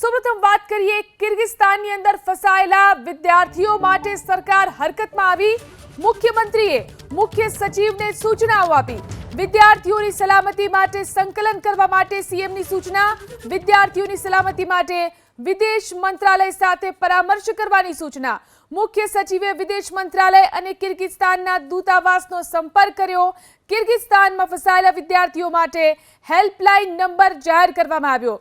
સૌપ્રથમ વાત કરીએ, કિર્ગિસ્તાનની અંદર ફસાયેલા વિદ્યાર્થીઓ માટે સરકાર હરકતમાં આવી. મુખ્યમંત્રીએ મુખ્ય સચિવને સૂચનાઓ આપી. વિદ્યાર્થીઓની સલામતી માટે સંકલન કરવા માટે સીએમની સૂચના. વિદ્યાર્થીઓની સલામતી માટે વિદેશ મંત્રાલય સાથે પરામર્શ કરવાની સૂચના. મુખ્ય સચિવે વિદેશ મંત્રાલય અને કિર્ગિસ્તાનના દૂતાવાસનો સંપર્ક કર્યો. કિર્ગિસ્તાનમાં ફસાયેલા વિદ્યાર્થીઓ માટે હેલ્પલાઇન નંબર જાહેર કરવામાં આવ્યો.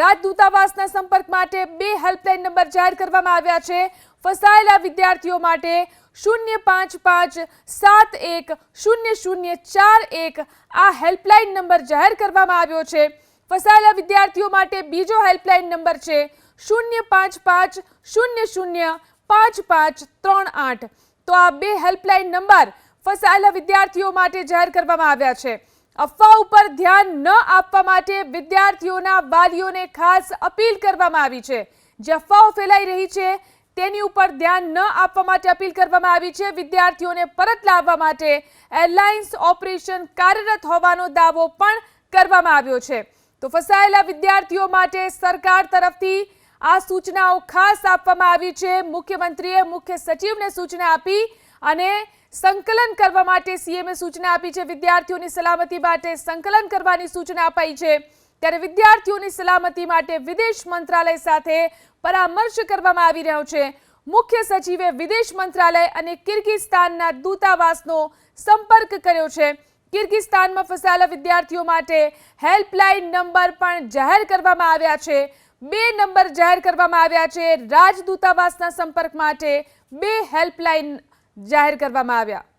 રાજદૂતાવાસના સંપર્ક માટે બે હેલ્પલાઇન નંબર જાહેર કરવામાં આવ્યા છે. ફસાયેલા વિદ્યાર્થીઓ માટે શૂન્ય પાંચ પાંચ સાત એક શૂન્ય શૂન્ય ચાર એક આ હેલ્પલાઇન નંબર જાહેર કરવામાં આવ્યો છે. ફસાયેલા વિદ્યાર્થીઓ માટે બીજો હેલ્પલાઇન નંબર છે શૂન્ય પાંચ પાંચ શૂન્ય શૂન્ય પાંચ પાંચ ત્રણ આઠ. તો આ બે હેલ્પલાઇન નંબર ફસાયેલા વિદ્યાર્થીઓ માટે જાહેર કરવામાં આવ્યા છે. અફવા ઉપર ધ્યાન ન આપવા માટે વિદ્યાર્થીઓના વાલીઓને ખાસ અપીલ કરવામાં આવી છે. જે અફવાઓ ફેલાઈ રહી છે, તેની ઉપર ધ્યાન ન આપવા માટે અપીલ કરવામાં આવી છે. વિદ્યાર્થીઓને પરત લાવવા માટે એરલાઇન્સ ઓપરેશન કાર્યરત હોવાનો દાવો પણ કરવામાં આવ્યો છે. તો ફસાયેલા વિદ્યાર્થીઓ માટે સરકાર તરફથી આ સૂચનાઓ ખાસ આપવામાં આવી છે. મુખ્યમંત્રીએ મુખ્ય સચિવને સૂચના આપી અને સંકલન કરવા માટે સીએમએ સૂચના આપી છે. વિદ્યાર્થીઓની સલામતી માટે સંકલન કરવાની સૂચના અપાઈ છે. ત્યારે વિદ્યાર્થીઓની સલામતી માટે વિદેશ મંત્રાલય સાથે પરામર્શ કરવામાં આવી રહ્યો છે. મુખ્ય સચિવે વિદેશ મંત્રાલય અને કિર્ગિસ્તાનના દૂતાવાસનો સંપર્ક કર્યો છે. કિર્ગિસ્તાનમાં ફસાયેલા વિદ્યાર્થીઓ માટે હેલ્પલાઇન નંબર પણ જાહેર કરવામાં આવ્યા છે. બે નંબર જાહેર કરવામાં આવ્યા છે. રાજદૂતાવાસના સંપર્ક માટે બે હેલ્પલાઇન જાહેર કરવામાં આવ્યા.